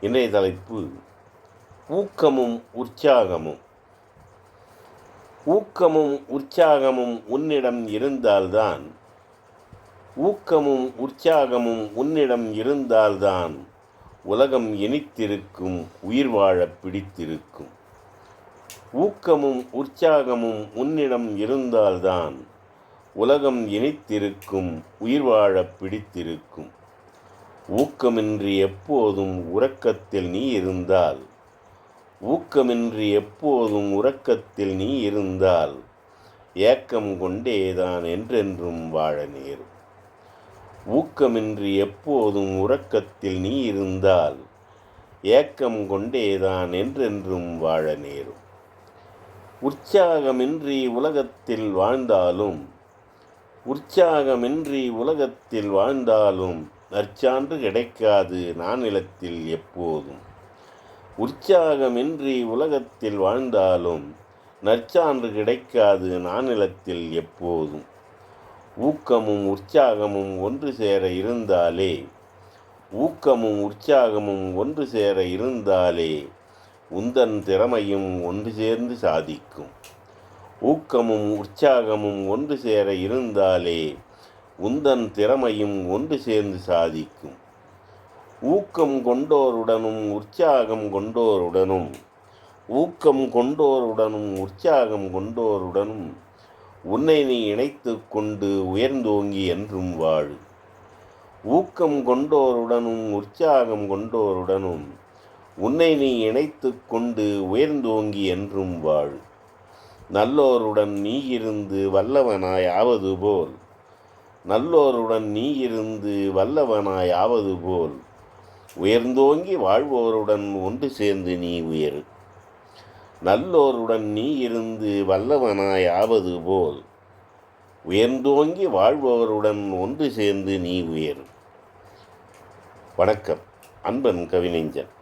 இன்றைய தலைப்பு ஊக்கமும் உற்சாகமும். ஊக்கமும் உற்சாகமும் உன்னிடம் இருந்தால்தான். ஊக்கமும் உற்சாகமும் உன்னிடம் இருந்தால்தான் உலகம் இனித்திருக்கும் உயிர் வாழ பிடித்திருக்கும். ஊக்கமும் உற்சாகமும் உன்னிடம் இருந்தால்தான் உலகம் இனித்திருக்கும் உயிர் வாழ பிடித்திருக்கும். ஊக்கமின்றி எப்போதும் உறக்கத்தில் நீ இருந்தால். ஊக்கமின்றி எப்போதும் உறக்கத்தில் நீ இருந்தால். ஏக்கம் கொண்டேதான் என்றென்றும் வாழ நேரும் ஊக்கமின்றி எப்போதும் உறக்கத்தில் நீ இருந்தால். ஏக்கம் கொண்டேதான் என்றென்றும் வாழ நேரும் உற்சாகமின்றி உலகத்தில் வாழ்ந்தாலும். உற்சாகமின்றி உலகத்தில் வாழ்ந்தாலும். நற்சான்று கிடைக்காது நானிலத்தில் எப்போதும். உற்சாகமின்றி உலகத்தில் வாழ்ந்தாலும் நற்சான்று கிடைக்காது நானிலத்தில் எப்போதும். ஊக்கமும் உற்சாகமும் ஒன்று சேர இருந்தாலே ஊக்கமும் உற்சாகமும் ஒன்று சேர இருந்தாலே உந்தன் திறமையும் ஒன்று சேர்ந்து சாதிக்கும். ஊக்கமும் உற்சாகமும் ஒன்று சேர இருந்தாலே உந்தன் திறமையும் ஒன்று சேர்ந்து சாதிக்கும். ஊக்கம் கொண்டோருடனும் உற்சாகம் கொண்டோருடனும் ஊக்கம் கொண்டோருடனும் உற்சாகம் கொண்டோருடனும் உன்னை நீ இணைத்து கொண்டு உயர்ந்தோங்கி என்றும் வாழு. ஊக்கம் கொண்டோருடனும் உற்சாகம் கொண்டோருடனும் உன்னை நீ இணைத்து கொண்டு உயர்ந்தோங்கி என்றும் வாழ். நல்லோருடன் நீ இருந்து வல்லவனாய் ஆவது போல் நல்லோருடன் நீ இருந்து வல்லவனாய் ஆவது போல். உயர்ந்தோங்கி வாழ்வோருடன் ஒன்று சேர்ந்து நீ உயரு. நல்லோருடன் நீ இருந்து வல்லவனாய் ஆவது போல். உயர்ந்தோங்கி வாழ்பவருடன் ஒன்று சேர்ந்து நீ உயரு. வணக்கம். அன்பன் கவிஞன்